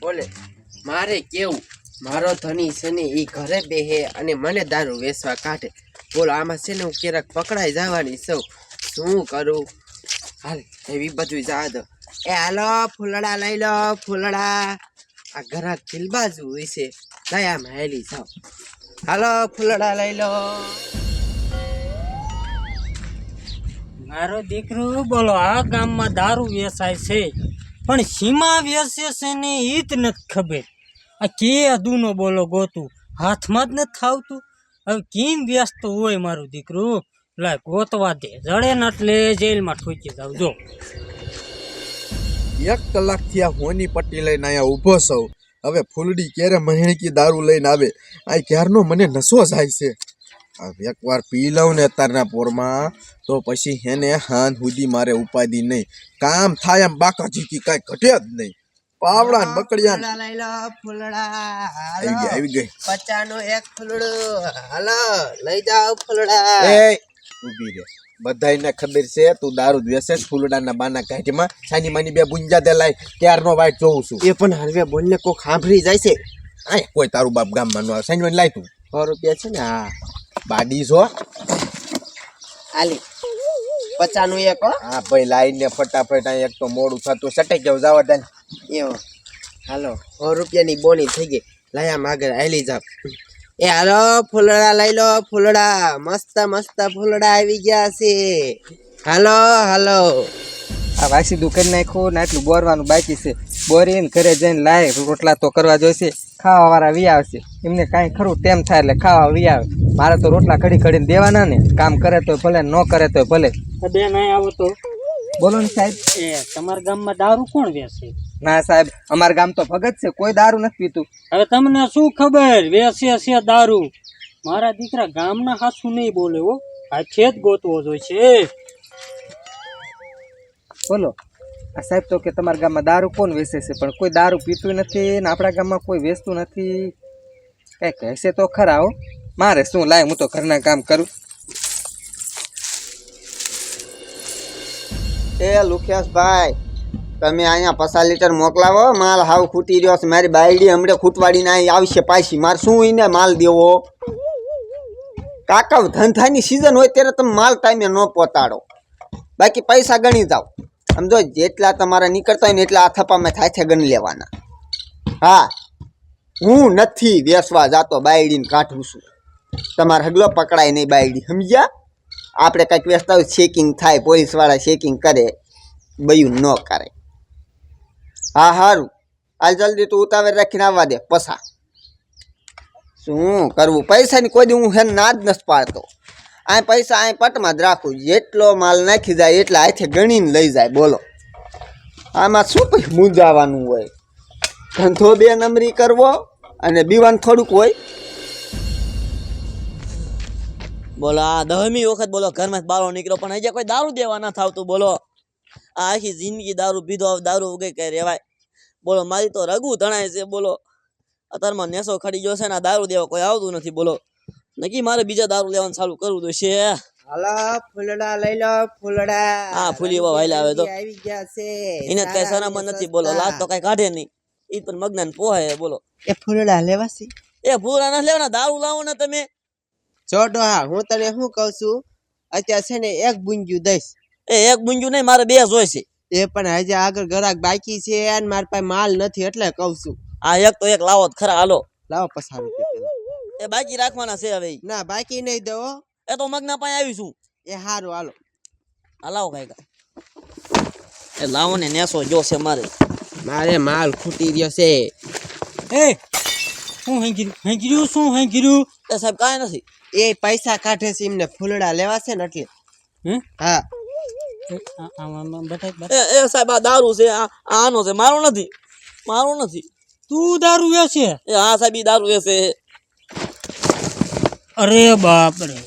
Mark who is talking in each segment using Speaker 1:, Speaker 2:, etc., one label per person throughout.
Speaker 1: બોલે, મારે કેવું? મારો ધણી છે એ ઘરે બેહે અને મને દારૂ વેચવા કાઢે. બોલો, આમાં છે ને હું ક્યારેક પકડાઈ જવાની સૌ શું કરું? હાલ, એવી બધું જા દો એ હાલો, ફૂલડા લઈ લો, ફૂલડા. આ ઘરા ખીલબાજુ હોય છે. લઈ હેલી જાઓ. હાલો, ફૂલડા લઈ લો.
Speaker 2: મારો દીકરો બોલો, આ ગામમાં દારૂ વેચાય છે. પણ સીમા વેચે છે ને એ જ નથી ખબર. આ કે અદુનો બોલો ગોતું? હાથમાં જ નથી થાવતું? હવે કેમ વ્યસ્ત હોય મારું દીકરું? લાય ગોતવા દે. જડે ને એટલે જેલમાં ઠોકી જાવ. જો.
Speaker 3: એક કલાકથી આ હોની પટ્ટી લઈને અહીંયા ઊભો સૌ હવે ફૂલડી ક્યારે મહેણકી દારૂ લઈને આવે? આ ક્યારનો મને નશો જાય છે. એકવાર પી લઉં ને અત્યારના પોરમાં તો પછી હેને હાન સુધી મારે ઉપાધિ નહીં. કામ થાય એમ બાકાજીથી કાંઈ ઘટે જ નહીં. પાવડા ને બકડિયા આવી ગઈ આવી ગઈ.
Speaker 1: પચાનો એક ફૂલડો હાલો લઈ જાઓ ફૂલડા.
Speaker 3: એ ઊભી રે બધાને ખબર છે તું દારૂ જ વેચે ફૂલડાના બાના કાઢીમાં. સાની માની બે ગુંજા દે લાય ક્યારનો વાઈટ જોઉં છું.
Speaker 1: એ પણ હરવે બોલને કોક સાંભળી જાય છે.
Speaker 3: આય કોઈ તારું બાપ ગામમાં ન આવે. સાની માની લાય તું.
Speaker 1: સો રૂપિયા છે ને હા.
Speaker 3: બાડી છો
Speaker 1: આલી પચાનું એક હા.
Speaker 3: ભાઈ લાઈને ફટાફટ આ એક તો મોડું થતું સટાઈ જાવ જવા દે.
Speaker 1: એવો. હાલો સો રૂપિયાની બોની થઈ ગઈ. લાયા માગર આલી જાવ એ હાલો ફૂલડા લઈ લો ફૂલડા. મસ્ત મસ્ત ફૂલડા આવી ગયા છે. હાલો હાલો.
Speaker 4: આ વાસી દુકાન નાખું ને આટલું બોરવાનું બાકી છે. બોરીને ઘરે જઈને લાય રોટલા તો કરવા જોઈશે ખાવા વાળા વી આવશે. એમને કાંઈ ખરું તેમ થાય એટલે ખાવા વી આવે. મારે તો રોટલા ઘડી ઘડીને દેવાના ને. કામ કરે તો ભલે ન કરે તો ભલે.
Speaker 2: બેન અહીં આવો તો.
Speaker 4: બોલો ને સાહેબ.
Speaker 2: એ તમારા ગામમાં દારૂ કોણ વેચે?
Speaker 4: ના સાહેબ અમારા ગામ તો ભગત છે કોઈ દારૂ નથી પીતું.
Speaker 2: હવે તમને શું ખબર? વેચે છે દારૂ. મારા દીકરા ગામના હાસું નહીં બોલે હો. આ છેદ ગોતવો જોઈશે.
Speaker 4: બોલો. આ સાહેબ તો કે તમારા ગામમાં દારૂ કોણ વેચે છે? પણ કોઈ દારૂ પીતું નથી ને આપણા ગામમાં કોઈ વેચતું નથી. કંઈ કહેશે તો ખરા હો. મારે શું લાય? હું તો ઘરના કામ કરું.
Speaker 5: એ લુખેશભાઈ તમે અહીંયા પચાસ લીટર મોકલાવો. માલ હાવ ખૂટી રહ્યો છે. મારી બાયડી હમણે ખૂટવાડીને અહીં આવશે પાછી. મારે શું એને માલ દેવો? કાકા, ધંધાની સિઝન હોય ત્યારે તમે માલ ટાઈમે ન પહોંચાડો બાકી પૈસા ગણી જાઓ. સમજો જેટલા તમારા નીકળતા હોય ને એટલા આ થાય થાય ગણી લેવાના. હા, હું નથી વેસવા જાતો બાયડીને કાઢું છું. તમારે હગલો પકડાય નહીં બાયડી, સમજ્યા? આપણે કંઈક વેચતા હોય ચેકિંગ થાય, પોલીસવાળા ચેકિંગ કરે, બયું ન કરે. હા સારું હાલ જલ્દી તું ઉતાવળ રાખીને આવવા દે, પસા. શું કરવું? પૈસાની કોઈ દી હું હે ના જ નથી પાડતો. આ પૈસા આ પટમાં જ રાખું. જેટલો માલ નાખી જાય એટલા હાથે ગણીને લઈ જાય. બોલો. આમાં શું પછી મૂંઝાવાનું હોય? ધંધો બે નંબરી કરવો અને બીવાન થોડુંક હોય?
Speaker 6: બોલો, આ દહમી વખત બોલો, ઘરમાં બારો નીકળ્યો, પણ હજી કોઈ દારૂ દેવા ના થાવતું, બોલો. આ આખી જિંદગી દારૂ પીધો દારૂ વગેરે કઈ રેવાય બોલો, મારી તો રગુ તણાય છે, બોલો. અત્યારમાં નેસો ખડી ગયો છે ને દારૂ દેવા કોઈ આવતું નથી, બોલો. નક્કી મારે બીજા દારૂ લેવાનું ચાલુ કરવું તો છે.
Speaker 1: હાલો ફૂલડા લઈ લો ફૂલડા.
Speaker 6: હા, ફૂલી એવા હાલ આવે તો.
Speaker 1: આવી ગયા છે.
Speaker 6: એને કઈ સરામાં નથી બોલો લાજ તો કઈ કાઢે નહીં. ઈ પણ મગનાન પોહે બોલો.
Speaker 1: એ ફૂલડા લેવાસી
Speaker 6: એ ફૂલડા ના લેવાના દારૂ લાવો ને તમે.
Speaker 1: જોડો હા હું તને શું કહું છું? અત્યારે છે ને એક બુંજ્યું દઈશ.
Speaker 6: એ એક ગુંજુ નહીં મારે બે જોઈશે
Speaker 1: એ પણ હજી આગળ ઘરાક બાકી છે અને મારી પાસે માલ નથી એટલે કહું છું.
Speaker 6: આ એક તો એક લાવો ખરા હાલો.
Speaker 1: લાવો પસાર.
Speaker 6: એ બાકી રાખવાના છે હવે
Speaker 1: ના બાકી નહીં દો
Speaker 6: એ તો મગના પાસે આવીશું
Speaker 1: એ સારું હાલો.
Speaker 6: હલાવો ભાઈ એ લાવો ને નેસો જો છે મારે.
Speaker 1: મારે માલ ખૂટી રહ્યો છે.
Speaker 2: એ શું હેંગીર્યું હેંગીર્યું શું હેંગીર્યું
Speaker 6: એ સાહેબ કાંઈ નથી.
Speaker 1: એ પૈસા કાઢે છે એમને ફૂલડા લેવા છે ને એટલે.
Speaker 2: હે?
Speaker 1: હા.
Speaker 2: એ,
Speaker 6: સાહેબ આ દારૂ છે આ આનો છે મારો નથી. મારો નથી.
Speaker 2: તું દારૂ વેચે?
Speaker 6: એ હા સાહેબ એ દારૂ છે.
Speaker 2: અરે બાપ રે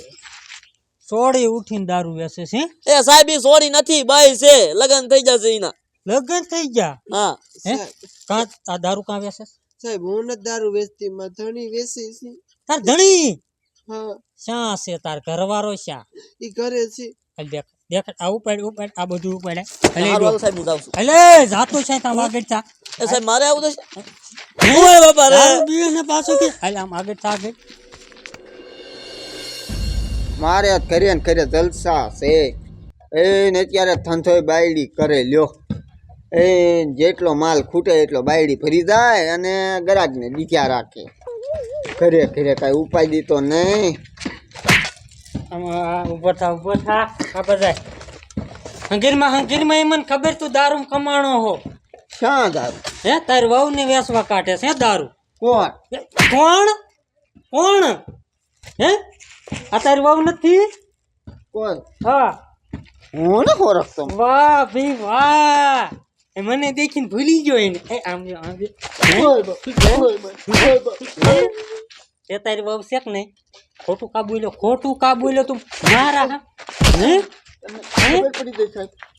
Speaker 2: સોડી ઉઠીને દારૂ વેસે છે
Speaker 6: એ સાહેબ ઈ સોરી નથી બાઈ છે. લગન થઈ જશે એના
Speaker 2: લગન થઈ ગયા?
Speaker 6: હા.
Speaker 2: હે? કાં આ દારૂ કાં વેસે છે?
Speaker 1: સાહેબ હું નથી દારૂ વેચતી માં ધણી વેચી છે.
Speaker 2: તાર ધણી?
Speaker 1: હા.
Speaker 2: શા છે તાર ઘરવાળો શા?
Speaker 1: એ ઘરે છે.
Speaker 2: હાલ દેખ દેખ આ ઉપાડ ઉપાડ આ બધું ઉપાડે.
Speaker 6: હાલો સાહેબ હું જાઉં છું.
Speaker 2: જાતો છે તા વાગડ
Speaker 6: એ સાહેબ મારે આવું થશે ઓય બાપા રે.
Speaker 2: દારૂ પીવે ને પાછો કે? હાલ આમ આગળ થા આગળ.
Speaker 5: મારે કરીએ ને કરીએ જલસા છે. એને અત્યારે ધંધોય બાયડી કરે લ્યો. એ જેટલો માલ ખૂટે એટલો બાયડી ભરી જાય અને ગરાજને દીધ્યા રાખે. ઘરે ઘરે કાંઈ ઉપાય દીતો નહીં.
Speaker 2: ઊભો થા ઊભો થા. આ બધા હંગીરમાં હંગીરમાં એ મને ખબર તું દારૂ કમાણો હો.
Speaker 5: ક્યાં દારૂ?
Speaker 2: હે તારી વહુ ને વેસવા કાઢે છે દારૂ?
Speaker 5: કોણ?
Speaker 2: કોણ? કોણ? હે? આ તારી વહુ નથી?
Speaker 5: કોણ?
Speaker 2: હા.
Speaker 5: હું ને ખોરાકતો
Speaker 2: વાહ ભાઈ વાહ. એ મને દેખીને ભૂલી ગયો એને. એ આમ જો આમ. એ તારી વહુ છે કે નહીં? ખોટું કા બોલ્યો ખોટું કા લો તું. મારા હે?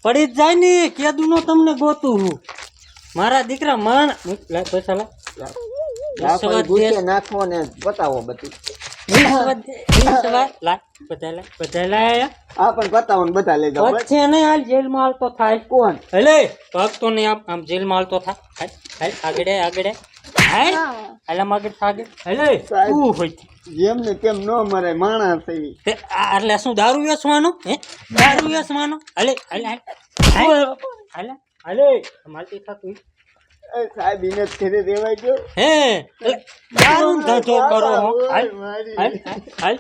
Speaker 2: પડી જ જાય ને કેદું નો તમને ગોતું હું. મારા દીકરા માણ પૈસા લા.
Speaker 5: નાખો ને બતાવો બધું.
Speaker 2: બધા
Speaker 5: લઈ જાઓ.
Speaker 2: વચ્ચે નહીં હાલ જેલમાં હાલતો થાય.
Speaker 5: કોણ?
Speaker 2: હલે ભાગતો નહીં આમ આમ જેલમાં હાલતો થાય હાલ હાલ આગળ આગળ. હાલ હાલ આમ આગળ થા આગળ. હલે તું હોય
Speaker 5: જેમ ને તેમ ન મરે માણસ
Speaker 2: એટલે શું દારૂ વેચવાનો? હે? દારૂ વેચવાનો? હલે હાલે. હાલ. હાલ હાલ. માલતી થતું
Speaker 5: સાહેબ એને કરી દેવાય ગયો.
Speaker 2: હે દારૂ ધંધો કરો હાલ હાલ.